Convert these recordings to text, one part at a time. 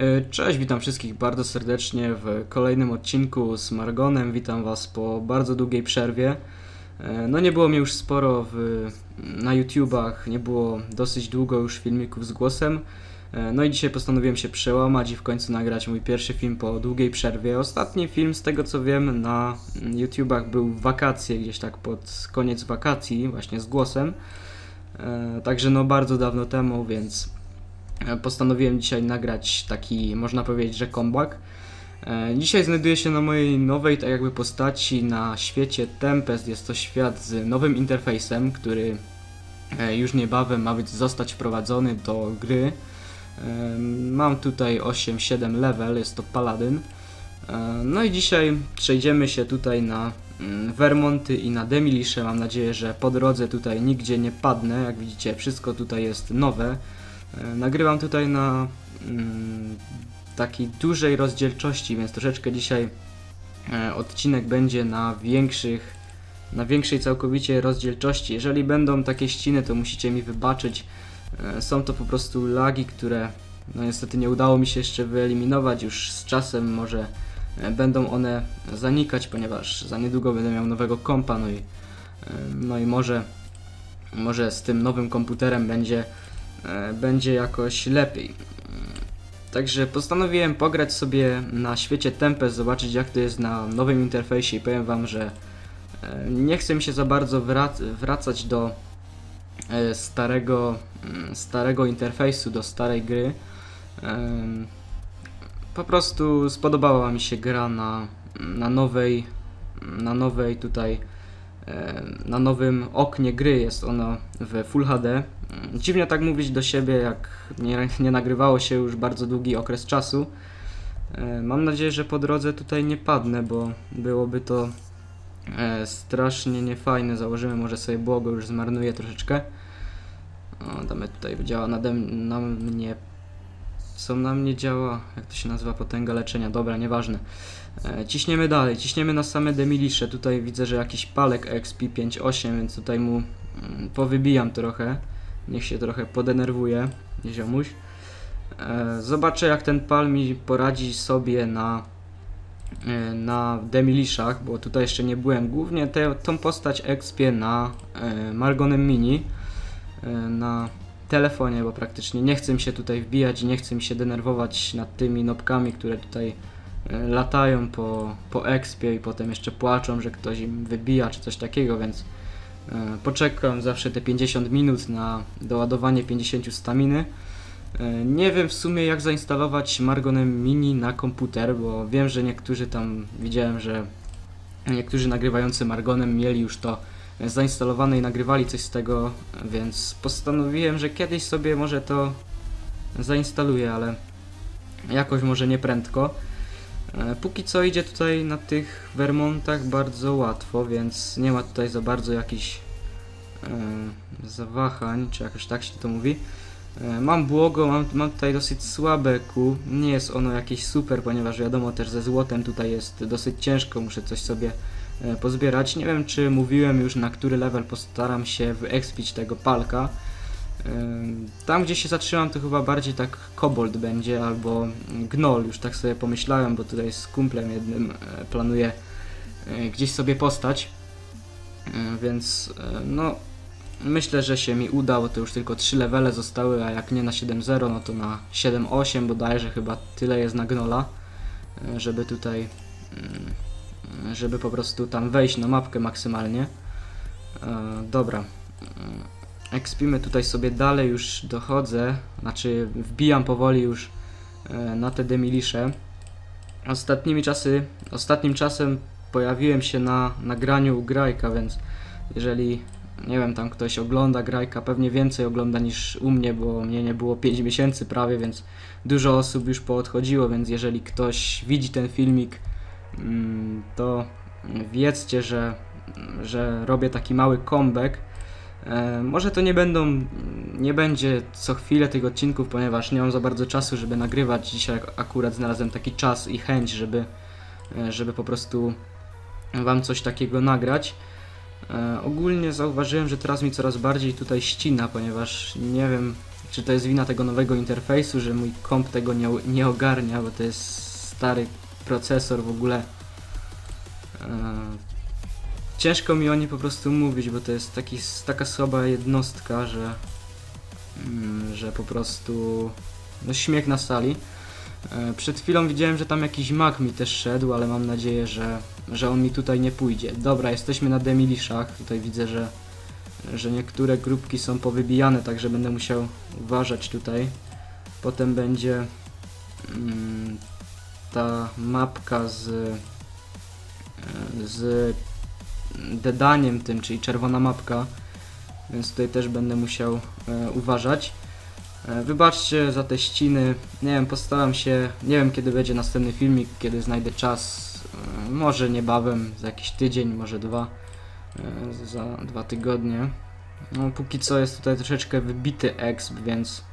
E, Cześć, witam wszystkich bardzo serdecznie w kolejnym odcinku z Margonem. Witam Was po bardzo długiej przerwie. E, No nie było mnie już sporo w, na YouTubach, nie było dosyć długo już filmików z głosem. E, No i dzisiaj postanowiłem się przełamać i w końcu nagrać mój pierwszy film po długiej przerwie. Ostatni film, z tego co wiem, na YouTubach był w wakacje, gdzieś tak pod koniec wakacji, właśnie z głosem. Także no bardzo dawno temu, więc postanowiłem dzisiaj nagrać taki, można powiedzieć, że comeback. E, Dzisiaj znajduję się na mojej nowej, tak jakby postaci na świecie Tempest. Jest to świat z nowym interfejsem, który e, już niebawem ma być zostać wprowadzony do gry. E, Mam tutaj 8-7 level, jest to Paladyn. E, No i dzisiaj przejdziemy się tutaj na mm, Vermonty i na Demilisze. Mam nadzieję, że po drodze tutaj nigdzie nie padnę. Jak widzicie, wszystko tutaj jest nowe. E, Nagrywam tutaj na mm, takiej dużej rozdzielczości, więc troszeczkę dzisiaj e, odcinek będzie na większych, na większej całkowicie rozdzielczości. Jeżeli będą takie ściny, to musicie mi wybaczyć. E, Są to po prostu lagi, które no niestety nie udało mi się jeszcze wyeliminować. Już z czasem może e, będą one zanikać, ponieważ za niedługo będę miał nowego kompa, no i, e, no i może, może z tym nowym komputerem będzie będzie jakoś lepiej. Także postanowiłem pograć sobie na świecie Tempest, zobaczyć jak to jest na nowym interfejsie i powiem wam, że e, nie chcę mi się za bardzo wrac wracać do e, starego, mm, starego interfejsu, do starej gry. Po prostu spodobała mi się gra na, na nowej, na nowej tutaj e, na nowym oknie gry jest ona w Full HD. Dziwnie tak mówić do siebie, jak nie, nie nagrywało się już bardzo długi okres czasu. E, Mam nadzieję, że po drodze tutaj nie padnę, bo byłoby to e, strasznie niefajne. Założymy może sobie błogo, już zmarnuję troszeczkę. O, damy tutaj działa nade na mnie. Co na mnie działa? Jak to się nazywa? Potęga leczenia. Dobra, nieważne. E, Ciśniemy dalej, ciśniemy na same demilisze. Tutaj widzę, że jakiś palek XP 5.8, więc tutaj mu mm, powybijam trochę. Niech się trochę podenerwuje, ziomuś. E, Zobaczę jak ten pal mi poradzi sobie na, e, na demiliszach, bo tutaj jeszcze nie byłem. Głównie tę tą postać expię na e, Margonem Mini. e, Na telefonie, bo praktycznie nie chcę mi się tutaj wbijać i nie chcę mi się denerwować nad tymi nopkami, które tutaj e, latają po, po expie i potem jeszcze płaczą, że ktoś im wybija czy coś takiego, więc e, poczekam zawsze te 50 minut na doładowanie 50 staminy. E, Nie wiem w sumie jak zainstalować Margonem Mini na komputer, bo wiem, że niektórzy tam widziałem, że niektórzy nagrywający Margonem mieli już to zainstalowane i nagrywali coś z tego, więc postanowiłem, że kiedyś sobie może to zainstaluję, ale jakoś może nie prędko. E, Póki co idzie tutaj na tych Vermontach bardzo łatwo, więc nie ma tutaj za bardzo jakichś e, zawahań, czy jakoś tak się to mówi. E, Mam błogo, mam, mam tutaj dosyć słabe Q. Nie jest ono jakieś super, ponieważ wiadomo też ze złotem tutaj jest dosyć ciężko, muszę coś sobie e, pozbierać. Nie wiem czy mówiłem już na który level postaram się wyekspić tego palka. Tam gdzie się zatrzymam to chyba bardziej tak kobold będzie albo gnoll, już tak sobie pomyślałem, bo tutaj z kumplem jednym e, planuję e, gdzieś sobie postać. E, Więc no myślę, że się mi uda, bo to już tylko 3 levele zostały, a jak nie na 7.0 no to na 7.8 bodajże chyba tyle jest na gnola, żeby tutaj mm, żeby po prostu tam wejść na mapkę maksymalnie. Dobra. Ekspimy tutaj sobie dalej, już dochodzę, znaczy wbijam powoli już e, na te demilisze. Ostatnimi czasy, ostatnim czasem pojawiłem się na nagraniu Grajka, więc jeżeli, nie wiem, tam ktoś ogląda Grajka, pewnie więcej ogląda niż u mnie, bo mnie nie było 5 miesięcy prawie, więc dużo osób już poodchodziło, więc jeżeli ktoś widzi ten filmik, mm, to wiedzcie, że, że robię taki mały comeback. E, Może to nie będą, nie będzie co chwilę tych odcinków, ponieważ nie mam za bardzo czasu, żeby nagrywać. Dzisiaj ak- akurat znalazłem taki czas i chęć, żeby, e, żeby po prostu Wam coś takiego nagrać. E, Ogólnie zauważyłem, że teraz mi coraz bardziej tutaj ścina, ponieważ nie wiem czy to jest wina tego nowego interfejsu, że mój komp tego nie, nie ogarnia, bo to jest stary procesor w ogóle. Ciężko mi o niej po prostu mówić, bo to jest taki, taka słaba jednostka, że, mm, że po prostu no śmiech na sali. E, Przed chwilą widziałem, że tam jakiś mag mi też szedł, ale mam nadzieję, że, że on mi tutaj nie pójdzie. Dobra, jesteśmy na demiliszach. Tutaj widzę, że, że niektóre grupki są powybijane, także będę musiał uważać tutaj. Potem będzie mm, ta mapka z, e, z dedaniem tym, czyli czerwona mapka, więc tutaj też będę musiał e, uważać. E, Wybaczcie za te ściny. Nie wiem, postaram się. Nie wiem kiedy będzie następny filmik, kiedy znajdę czas. E, Może niebawem, za jakiś tydzień, może dwa. e, Za dwa tygodnie. No, póki co jest tutaj troszeczkę wybity exp, więc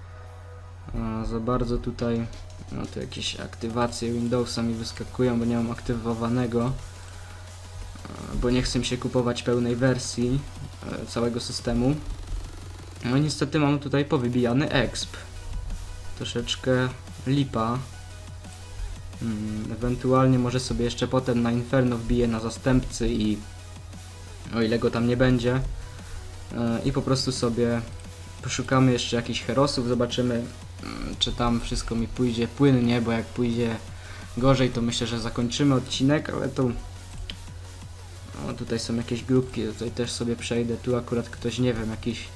e, za bardzo tutaj no to jakieś aktywacje Windowsa mi wyskakują, bo nie mam aktywowanego. E, Bo nie chcę się kupować pełnej wersji e, całego systemu. No niestety mam tutaj powybijany exp. Troszeczkę lipa. Mm, ewentualnie może sobie jeszcze potem na Inferno wbiję na zastępcy i o ile go tam nie będzie e, i po prostu sobie poszukamy jeszcze jakichś herosów, zobaczymy mm, czy tam wszystko mi pójdzie płynnie, bo jak pójdzie gorzej to myślę, że zakończymy odcinek, ale to tutaj są jakieś grupki, tutaj też sobie przejdę, tu akurat ktoś, nie wiem, jakiś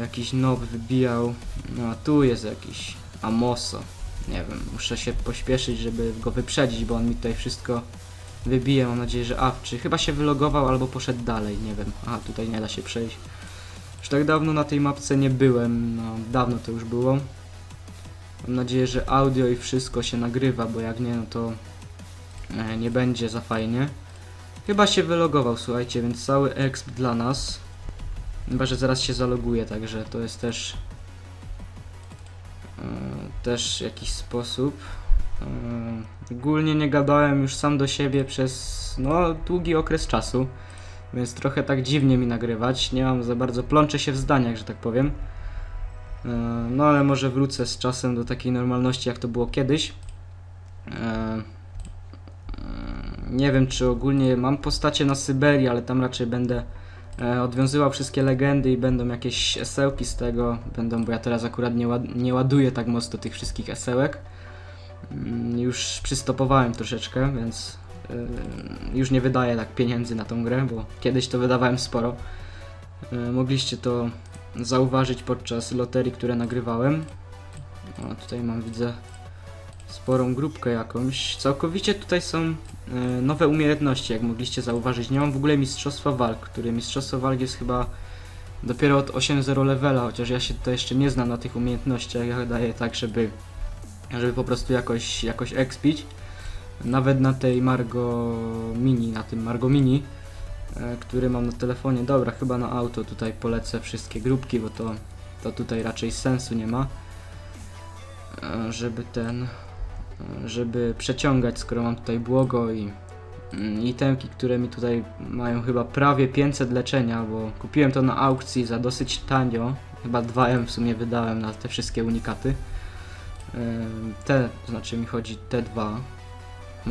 Jakiś nob wybijał. No a tu jest jakiś Amoso. Nie wiem, muszę się pośpieszyć, żeby go wyprzedzić, bo on mi tutaj wszystko wybije. Mam nadzieję, że awczy. Chyba się wylogował albo poszedł dalej, nie wiem. Aha, tutaj nie da się przejść. Już tak dawno na tej mapce nie byłem, no dawno to już było. Mam nadzieję, że audio i wszystko się nagrywa, bo jak nie, no to e, nie będzie za fajnie. Chyba się wylogował, słuchajcie, więc cały exp dla nas. Chyba, że zaraz się zaloguje, także to jest też e, też jakiś sposób. E, ogólnie nie gadałem już sam do siebie przez no długi okres czasu, więc trochę tak dziwnie mi nagrywać. Nie mam za bardzo plączę się w zdaniach, że tak powiem. E, no ale może wrócę z czasem do takiej normalności, jak to było kiedyś. E, e, nie wiem, czy ogólnie mam postacie na Syberii, ale tam raczej będę e, odwiązywał wszystkie legendy i będą jakieś esełki z tego. Będą, bo ja teraz akurat nie, ład, nie ładuję tak mocno tych wszystkich esełek. Mm, Już przystopowałem troszeczkę, więc y, już nie wydaję tak pieniędzy na tą grę, bo kiedyś to wydawałem sporo. Y, Mogliście to zauważyć podczas loterii, które nagrywałem. O, tutaj mam, widzę, sporą grupkę jakąś. Całkowicie tutaj są e, nowe umiejętności, jak mogliście zauważyć. Nie mam w ogóle mistrzostwa walk, które mistrzostwo walk jest chyba dopiero od 8.0 levela, chociaż ja się tutaj jeszcze nie znam na tych umiejętnościach. Ja daję tak, żeby, żeby po prostu jakoś, jakoś expić. Nawet na tej Margo Mini, na tym Margo Mini, e, który mam na telefonie. Dobra, chyba na auto tutaj polecę wszystkie grupki, bo to, to tutaj raczej sensu nie ma. E, Żeby ten e, żeby przeciągać, skoro mam tutaj błogo i mm, itemki, które mi tutaj mają chyba prawie 500 leczenia, bo kupiłem to na aukcji za dosyć tanio, chyba 2M w sumie wydałem na te wszystkie unikaty. Te, to znaczy mi chodzi te dwa.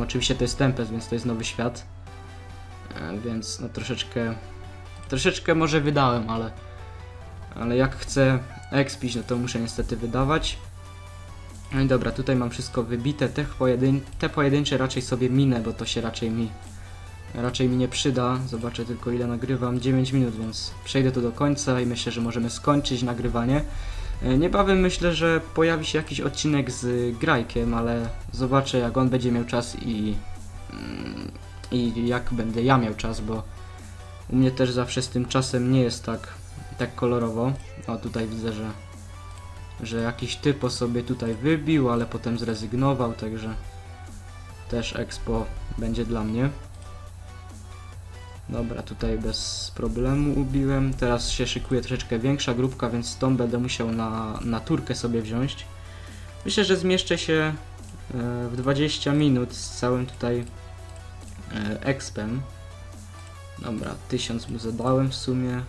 Oczywiście to jest Tempest, więc to jest nowy świat. Więc no troszeczkę, troszeczkę może wydałem, ale, ale jak chcę expić, no to muszę niestety wydawać. No i dobra, tutaj mam wszystko wybite. Te, pojedyn te pojedyncze raczej sobie minę, bo to się raczej mi raczej mi nie przyda. Zobaczę tylko ile nagrywam. 9 minut, więc przejdę to do końca i myślę, że możemy skończyć nagrywanie. E, Niebawem myślę, że pojawi się jakiś odcinek z Grajkiem, ale zobaczę jak on będzie miał czas i, mm, i jak będę ja miał czas, bo u mnie też zawsze z tym czasem nie jest tak, tak kolorowo. O, tutaj widzę, że że jakiś typo sobie tutaj wybił, ale potem zrezygnował, także też expo będzie dla mnie. Dobra, tutaj bez problemu ubiłem. Teraz się szykuje troszeczkę większa grupka, więc tą będę musiał na, na turkę sobie wziąć. Myślę, że zmieszczę się e, w 20 minut z całym tutaj e, expem. Dobra, 1000 mu zadałem w sumie.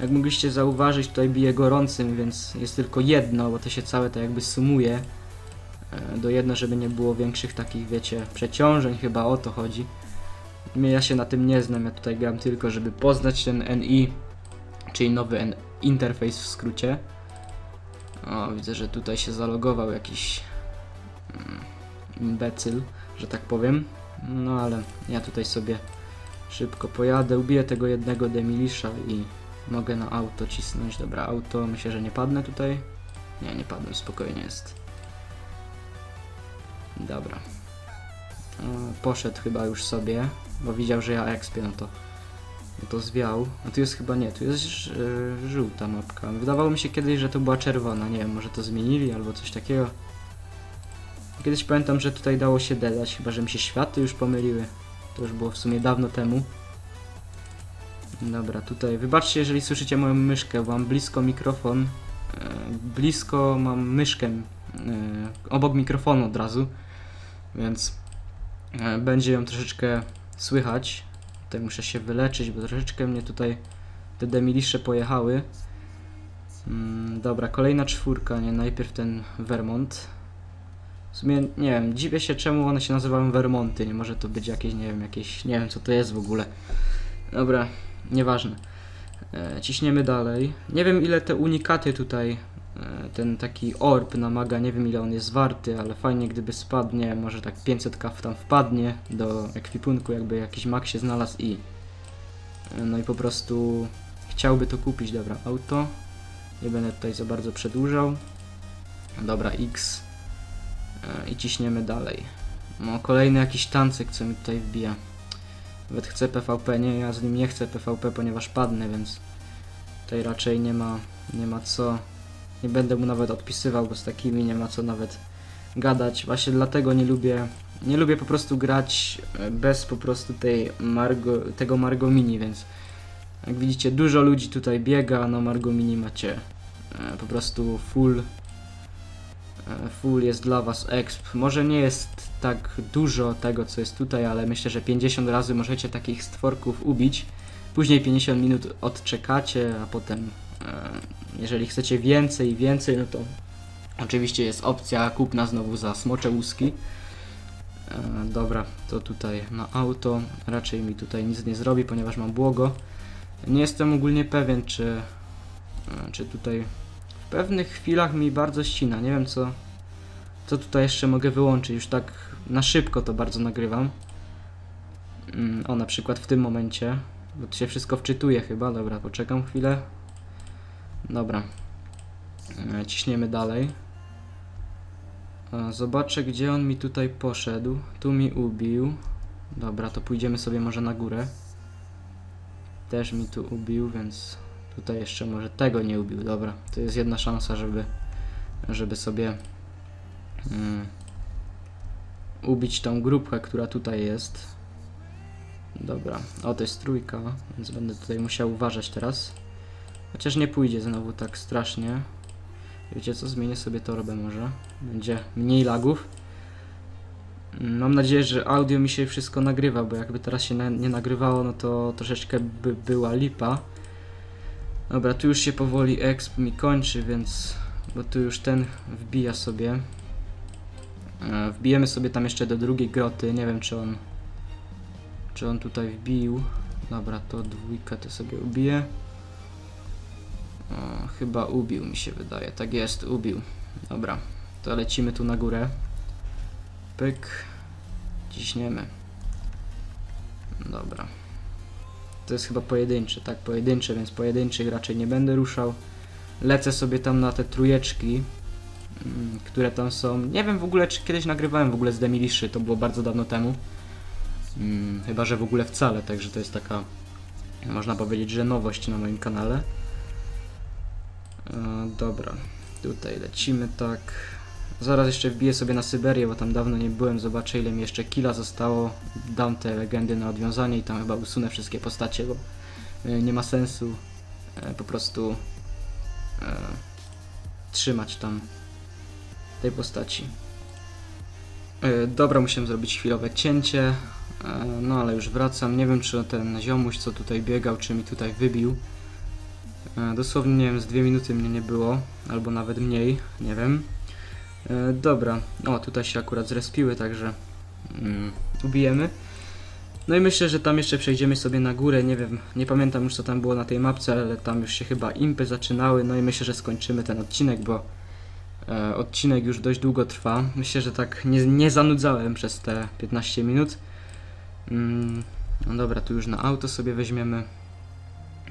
Jak mogliście zauważyć, tutaj bije gorącym, więc jest tylko jedno, bo to się całe to jakby sumuje e, do jedno, żeby nie było większych takich, wiecie, przeciążeń, chyba o to chodzi. Ja się na tym nie znam, ja tutaj gram tylko, żeby poznać ten NI, czyli nowy interfejs w skrócie. O, widzę, że tutaj się zalogował jakiś mm, imbecyl, że tak powiem. No ale ja tutaj sobie szybko pojadę, ubiję tego jednego demilisza i mogę na auto cisnąć. Dobra, auto, myślę, że nie padnę tutaj. Nie, nie padłem, spokojnie jest. Dobra. E, Poszedł chyba już sobie, bo widział, że ja expię, no to, no to zwiał. A tu jest chyba nie, tu jest e, żółta mapka. Wydawało mi się kiedyś, że to była czerwona. Nie wiem, może to zmienili albo coś takiego. Kiedyś pamiętam, że tutaj dało się dedać, chyba że mi się światy już pomyliły. To już było w sumie dawno temu. Dobra, tutaj wybaczcie, jeżeli słyszycie moją myszkę, bo mam blisko mikrofon. E, blisko mam myszkę e, obok mikrofonu od razu, więc e, będzie ją troszeczkę słychać. Tutaj muszę się wyleczyć, bo troszeczkę mnie tutaj te demilisze pojechały. Mm, dobra, kolejna czwórka, nie? Najpierw ten Vermont. W sumie nie wiem, dziwię się czemu one się nazywają Vermonty, nie może to być jakieś, nie wiem, jakieś, nie wiem co to jest w ogóle. Dobra, nieważne. E, ciśniemy dalej. Nie wiem ile te unikaty tutaj, e, ten taki orb namaga, nie wiem ile on jest warty, ale fajnie gdyby spadnie, może tak 500 kaf tam wpadnie do ekwipunku, jakby jakiś mak się znalazł i e, no i po prostu chciałby to kupić, dobra, auto. Nie będę tutaj za bardzo przedłużał. Dobra, X. I ciśniemy dalej. No, kolejny jakiś tancyk, co mi tutaj wbija. Nawet chcę PvP, nie, ja z nim nie chcę PvP, ponieważ padnę, więc tutaj raczej nie ma, nie ma co. Nie będę mu nawet odpisywał, bo z takimi nie ma co nawet gadać. Właśnie dlatego nie lubię, nie lubię po prostu grać e, bez po prostu tej Margo, tego Margo Mini, więc jak widzicie dużo ludzi tutaj biega, no Margo Mini macie e, po prostu full Full jest dla Was exp. Może nie jest tak dużo tego, co jest tutaj, ale myślę, że 50 razy możecie takich stworków ubić. Później 50 minut odczekacie, a potem, e, jeżeli chcecie więcej i więcej, no to oczywiście jest opcja kupna znowu za smocze łuski. E, dobra, to tutaj na auto. Raczej mi tutaj nic nie zrobi, ponieważ mam błogo. Nie jestem ogólnie pewien, czy, e, czy tutaj pewnych chwilach mi bardzo ścina. Nie wiem co, co tutaj jeszcze mogę wyłączyć. Już tak na szybko to bardzo nagrywam. Mm, O, na przykład w tym momencie. Bo tu się wszystko wczytuje chyba. Dobra, poczekam chwilę. Dobra. E, Ciśniemy dalej. E, Zobaczę, gdzie on mi tutaj poszedł. Tu mi ubił. Dobra, to pójdziemy sobie może na górę. Też mi tu ubił, więc Tutaj jeszcze może tego nie ubił. Dobra, to jest jedna szansa, żeby, żeby sobie mm, ubić tą grupkę, która tutaj jest. Dobra, o to jest trójka, więc będę tutaj musiał uważać teraz. Chociaż nie pójdzie znowu tak strasznie. Wiecie co, zmienię sobie torbę może. Będzie mniej lagów. Mam nadzieję, że audio mi się wszystko nagrywa, bo jakby teraz się nie nagrywało, no to troszeczkę by była lipa. Dobra, tu już się powoli exp mi kończy, więc... Bo tu już ten wbija sobie. E, Wbijemy sobie tam jeszcze do drugiej groty, nie wiem czy on... Czy on tutaj wbił. Dobra, to dwójkę to sobie ubiję. O, chyba ubił mi się wydaje, tak jest, ubił. Dobra, to lecimy tu na górę. Pyk. Ciśniemy. Dobra. To jest chyba pojedynczy, tak, pojedynczy, więc pojedynczych raczej nie będę ruszał. Lecę sobie tam na te trójeczki, mm, które tam są. Nie wiem w ogóle, czy kiedyś nagrywałem w ogóle z Demiliszy, to było bardzo dawno temu. Mm, Chyba, że w ogóle wcale, także to jest taka, można powiedzieć, że nowość na moim kanale. E, dobra, tutaj lecimy tak. Zaraz jeszcze wbiję sobie na Syberię, bo tam dawno nie byłem, zobaczę ile mi jeszcze killa zostało. Dam te legendy na odwiązanie i tam chyba usunę wszystkie postacie, bo e, nie ma sensu e, po prostu e, trzymać tam tej postaci. Dobra, musiałem zrobić chwilowe cięcie, no ale już wracam. Nie wiem, czy ten ziomuś, co tutaj biegał, czy mi tutaj wybił. Dosłownie, nie wiem, z dwie minuty mnie nie było, albo nawet mniej, nie wiem. E, Dobra, o tutaj się akurat zrespiły, także mm, ubijemy. No i myślę, że tam jeszcze przejdziemy sobie na górę, nie wiem, nie pamiętam już co tam było na tej mapce, ale tam już się chyba impy zaczynały, no i myślę, że skończymy ten odcinek, bo e, odcinek już dość długo trwa. Myślę, że tak nie, nie zanudzałem przez te 15 minut. Mm, no dobra, tu już na auto sobie weźmiemy.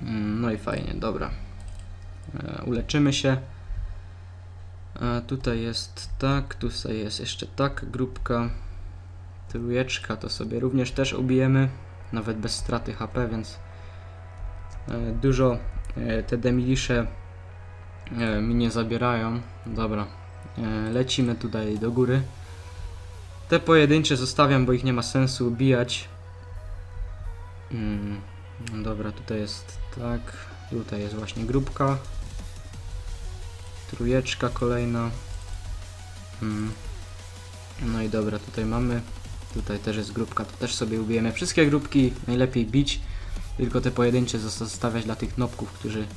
Mm, no i fajnie, dobra. E, uleczymy się. E, tutaj jest tak, tutaj jest jeszcze tak, grupka. Trójeczka to sobie również też ubijemy, nawet bez straty HP, więc e, dużo e, te demilisze e, mi nie zabierają. Dobra, lecimy tutaj do góry. Te pojedyncze zostawiam, bo ich nie ma sensu ubijać. Mm, dobra, tutaj jest tak, tutaj jest właśnie grupka. Trójeczka kolejna. Mm. No i dobra, tutaj mamy. Tutaj też jest grupka, to też sobie ubijemy. Wszystkie grupki najlepiej bić, tylko te pojedyncze zostawiać dla tych nopków, którzy,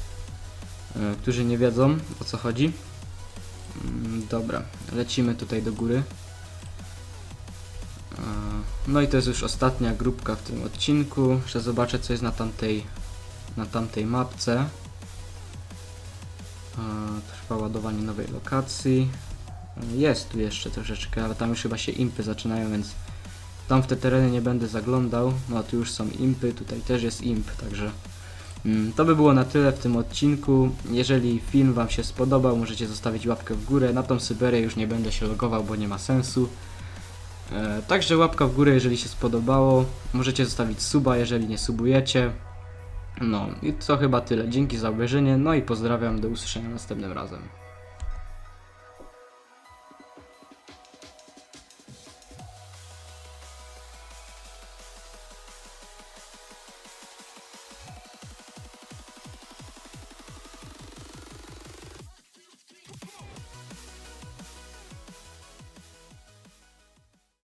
e, którzy nie wiedzą o co chodzi. Mm, Dobra, lecimy tutaj do góry. E, No i to jest już ostatnia grupka w tym odcinku. Jeszcze zobaczę co jest na tamtej, na tamtej mapce. E, Trwa ładowanie nowej lokacji. Jest tu jeszcze troszeczkę, ale tam już chyba się impy zaczynają, więc tam w te tereny nie będę zaglądał. No tu już są impy, tutaj też jest imp, także mm, to by było na tyle w tym odcinku. Jeżeli film Wam się spodobał, możecie zostawić łapkę w górę. Na tą Syberię już nie będę się logował, bo nie ma sensu. E, także łapka w górę, jeżeli się spodobało. Możecie zostawić suba, jeżeli nie subujecie. No i to chyba tyle. Dzięki za obejrzenie, no i pozdrawiam, do usłyszenia następnym razem.